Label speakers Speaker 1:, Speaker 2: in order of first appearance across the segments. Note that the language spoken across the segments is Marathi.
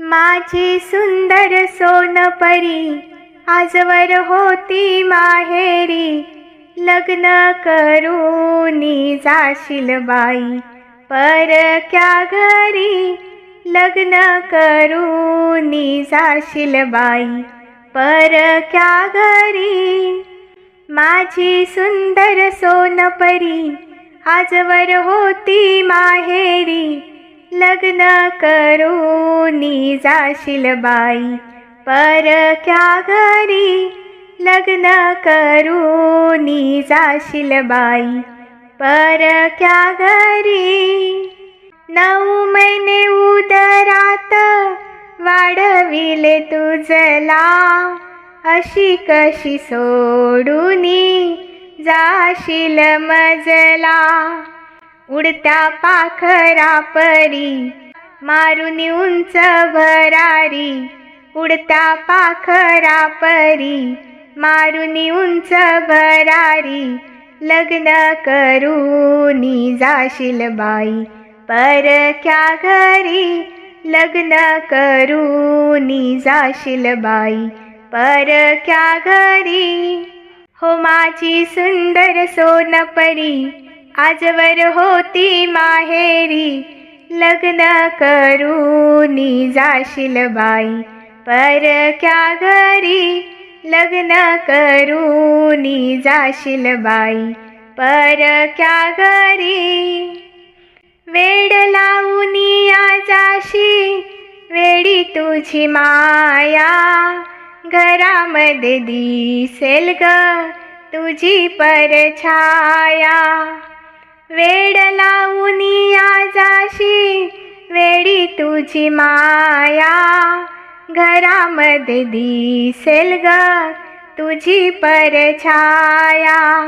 Speaker 1: माझी सुंदर सोनपरी आजवर होती माहेरी. लग्न करूनी जाशील बाई परक्या घरी? लग्न करूनी जाशील बाई परक्या घरी? माझी सुंदर सोनपरी आजवर होती माहेरी. लग्न करूनी जाशील बाई. परक्या घरी लग्न करूनी जाशील बाई. परक्या घरी नऊ महिने उदरात वाढविले तुझला. अशी कशी सोडूनी जाशील मजला. उडत्या पाखरा परी मारुनी उंच भरारी. उडत्या पाखरा परी मारुनी उंच भरारी. लग्न करूनी जाशील बाई परक्या घरी. लग्न करूनी जाशील बाई परक्या घरी. हो माझी सुंदर सोनपरी आजवर होती माहेरी लग्न करून जाशील बाई. परक्या घरी लग्न करून जाशील बाई. परक्या घरी वेड लावूनी जाशी वेडी तुझी माया. घरामध्ये दिसेल ग तुझी परछाया. वेड लावून आजाशी वेडी तुझी माया. घरामध्ये दिसेल ग तुझी परछाया.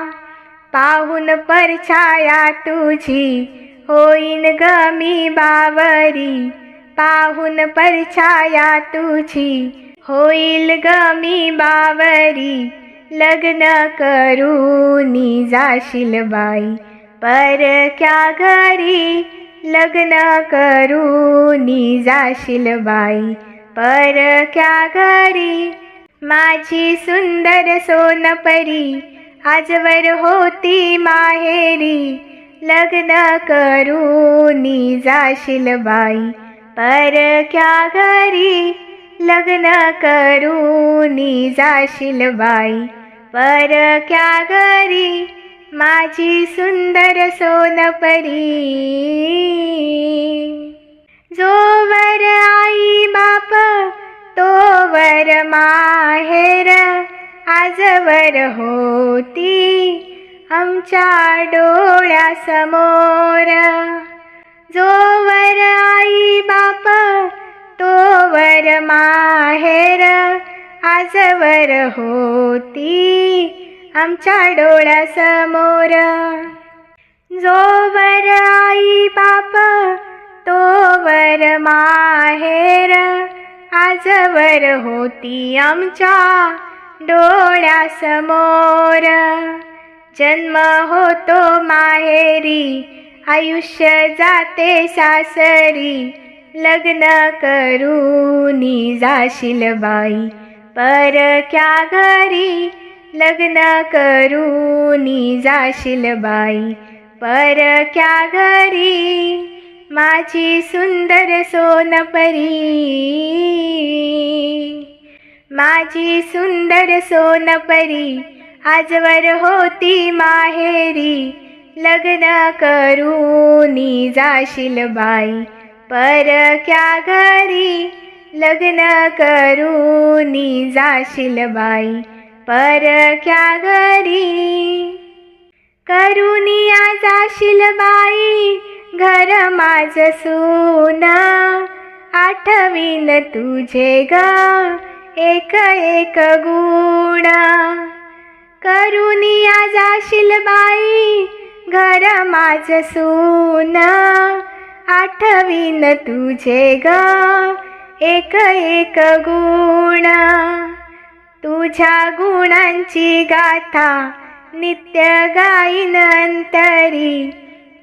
Speaker 1: पाहून परछाया तुझी होईन ग मी बावरी. पाहून परछाया तुझी होईल ग मी बावरी. लग्न करूनी जाशील बाई. परक्या घरी लग्न करूनी जाशील बाई। परक्या घरी माझी सुंदर सोनपरी? आजवर होती माहेरी। लग्न करूनी जाशील बाई। परक्या घरी लग्न करूनी जाशील बाई। परक्या घरी माझी सुंदर सोनपरी. जोवर आई बाप तोवर माहेर आजवर होती आमच्या डोळ्यासमोर. जोवर आई बाप तोवर माहेर आजवर होती आमच्या डोळ्यासमोर. जोवर आई बाप तोवर माहेर. आजवर होती आमच्या डोळ्यासमोर. जन्म होतो माहेरी आयुष्य जाते सासरी. लग्न करूनी जाशील बाई परक्या घरी लग्न करूनी जाशील बाई. परक्या घरी? माझी सुंदर सोनपरी. माझी सुंदर सोनपरी आजवर होती माहेरी. लग्न करूनी जाशील बाई. परक्या घरी? लग्न करूनी जाशील बाई. परख्या घरी करुनिया जाशील बाई घर माझ सुना. आठवीन तुझे ग एक एक गुण. करुनिया जाशील बाई घर माझ सुना. आठवीन तुझे ग एक एक गुण. तुझ्या गुणांची गाथा नित्य गाईन अंतरी.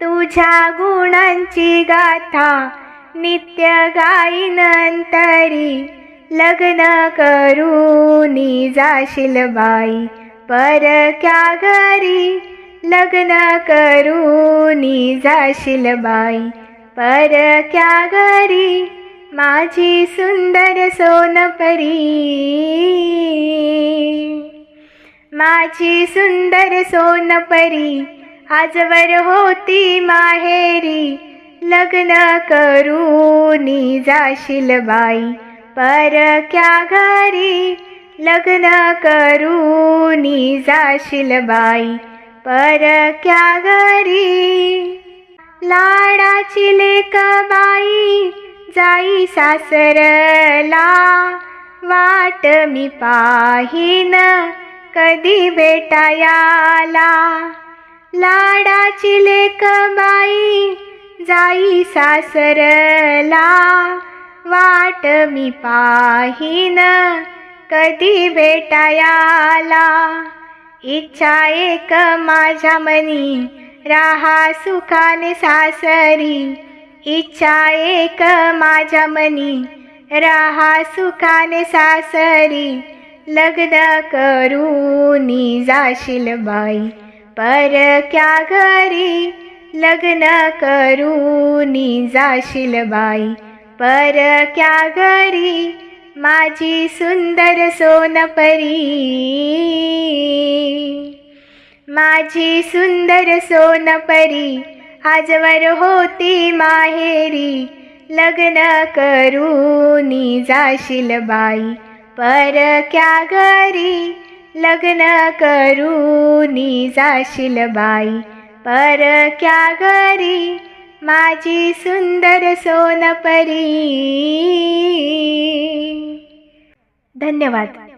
Speaker 1: तुझ्या गुणांची गाथा नित्य गाईन अंतरी. लग्न करून जाशील बाई परक्या घरी लग्न करून जाशील बाई परक्या घरी माझी सुंदर सोनपरी. माझी सुंदर सोनपरी आजवर होती माहेरी. लग्न करूनी जाशील बाई परक्या घरी? लग्न करूनी जाशील बाई परक्या घरी? लाडाची लेक बाई जाई सासरला वाट मी पाहीन. कधी भेटायाला लाडाची लेक बाई जाई सासरला. वाट मी पाहीन कधी भेटायाला इच्छा एक माझ्या मनी राहा सुखाने सासरी. इच्छा एक माझ्या मनी राहा सुखाने सासरी. लग्न करूनी जाशील बाई. परक्या घरी लग्न करूनी जाशील बाई. परक्या घरी माझी सुंदर सोनपरी. माझी सुंदर सोनपरी आजवर होती माहेरी. लग्न करूनी जाशील बाई. परक्या घरी लग्न करूनी जाशील बाई? परक्या घरी माझी सुंदर सोनपरी? धन्यवाद.